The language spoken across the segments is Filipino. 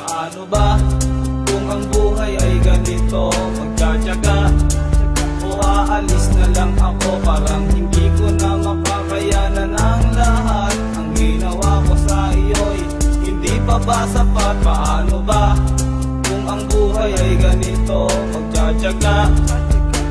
Paano ba kung ang buhay ay ganito? Magtsatsaga o aalis na lang ako? Parang hindi ko na makakayanan ang lahat. Ang ginawa ko sa iyo'y hindi pa ba sapat? Paano ba kung ang buhay ay ganito? Magtsatsaga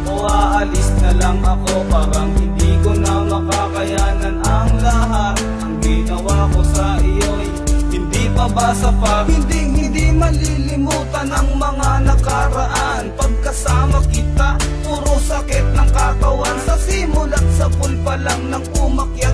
o aalis na lang ako? Parang hindi ko na makakayanan ang lahat. Ang ginawa ko sa iyo'y hindi pa ba sapat? Hindi hindi malilimutan ang mga nakaraan. Pagkasama kita, puro sakit ng katawan. Sa simulat sa pool pa lang nang umakyat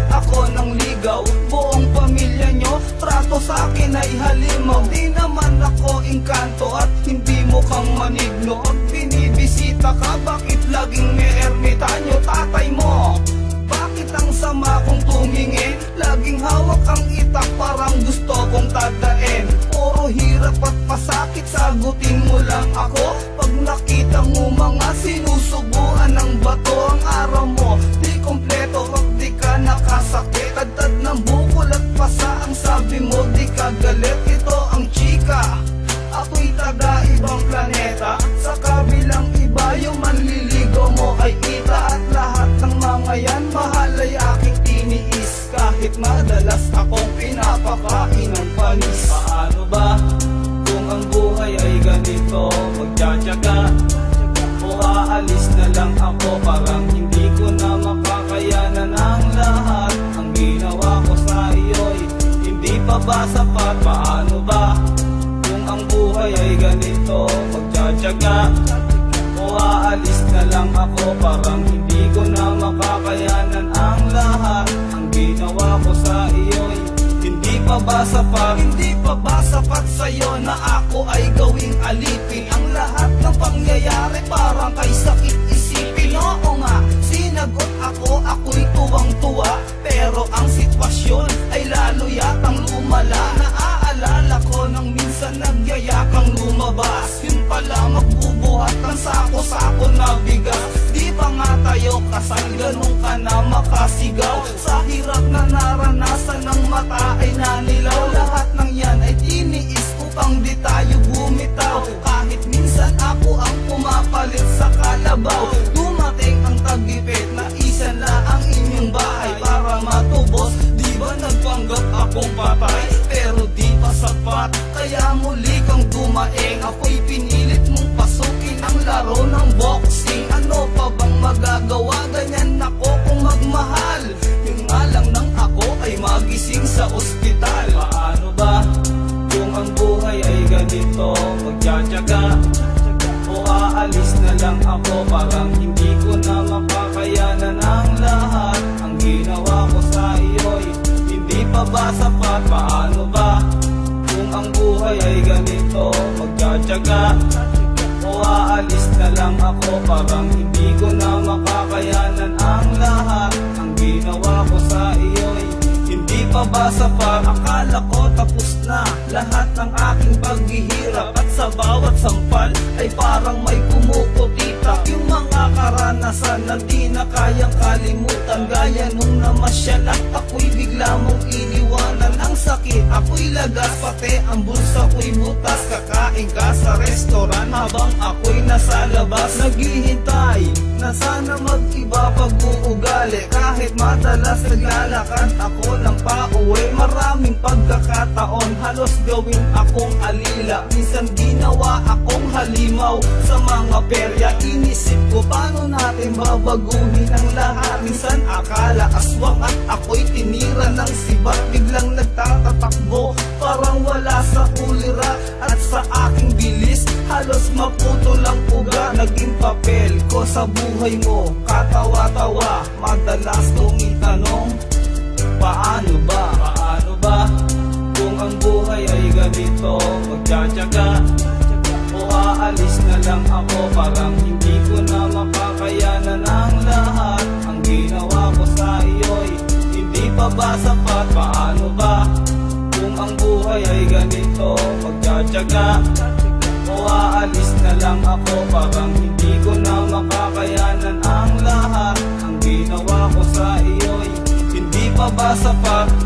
pasakit, sagutin mo lang ako. Pag nakita mo mga sinusubuan ng bato Ang araw mo, di kompleto pag di ka nakasakit. Tadtad ng bukol at pasa ang sabi mo di ka galit. Ito ang chika, ako'y taga ibang planeta. Sa kabilang iba yung manliligaw mo ay kita. At lahat ng mga yan mahal ay aking tiniis Kahit madalas akong pinapakain ng panis. Paano ba ang buhay ay ganito Magtsatsaga. O aalis na lang ako Parang hindi ko na makakayanan ang lahat. Ang ginawa ko sa iyo'y hindi pa ba sapat? Paano ba kung ang buhay ay ganito Magtsatsaga? O aalis na lang ako Parang hindi ko na makakayanan ang lahat. Ang ginawa ko sa iyo'y hindi pa. Hindi pa ba sapat sa'yo na ako ay gawing alipin? Ang lahat ng pangyayari parang kay sakit isipin. Oo nga, sinagot ako, ako'y tuwang-tuwa. Pero ang sitwasyon ay lalo yatang lumala. Naaalala ko nang minsan nagyayakang lumabas. Yun pala magbubuhat ng sako-sako na bigas Di ba nga tayo kasal, ganun ka na makasigaw. Sa hirap na naranasan ng mata ay nanilaw. Lahat ng yan ay tiniis upang di tayo bumitaw. Kahit minsan ako ang pumapalit sa kalabaw. Dumating ang tagipit na isa na ang inyong bahay. Para matubos, di ba nagpanggap akong patay? Pero di pa sapat, kaya muli kang dumaeng. Ako'y pinilit mong pasukin ang laro ng boxing. Ano Magtsatsaga. O aalis na lang ako Parang hindi ko na makakayanan ang lahat. Ang ginawa ko sa iyo'y hindi pa ba sapat? Paano ba kung ang buhay ay ganito? Magtsatsaga. O aalis na lang ako Parang hindi ko na makakayanan ang lahat. Ang ginawa ko sa iyo'y hindi pa ba sapat? Akala ko bawat sampal ay parang may kumukutita Yung mga karanasan na di na kayang kalimutan Gaya nung namasyal at ako'y bigla mong iniwanan. Ang sakit ako'y lagas pati ang bulsa ko'y butas Kakain ka sa restoran habang ako'y nasa labas. Naghihintay na sana mag-iba pag-uugali. Kahit madalas naglalakad ako ng pauwi. Maraming pagkakataon halos gawin akong alila. Minsan ginawa akong halimaw. Sa mga perya Inisip ko paano natin babaguhin ang lahat. Minsan akala aswang at ako'y tinira ng sibat. Biglang nagtatatakbo parang wala sa ulira At sa aking bilis halos maputo lang uga. Naging papel ko sa buhay mo Katawa-tawa. Madalas kong itanong Paano ba? Paano ba? Ang buhay ay ganito. Magtsatsaga O aalis na lang ako. Parang hindi ko na makakayanan ang lahat. Ang ginawa ko sa iyo'y Hindi pa ba sapat? Paano ba? Kung ang buhay ay ganito? Magtsatsaga O aalis na lang ako. Parang hindi ko na makakayanan ang lahat. Ang ginawa ko sa iyo'y Hindi pa ba sapat?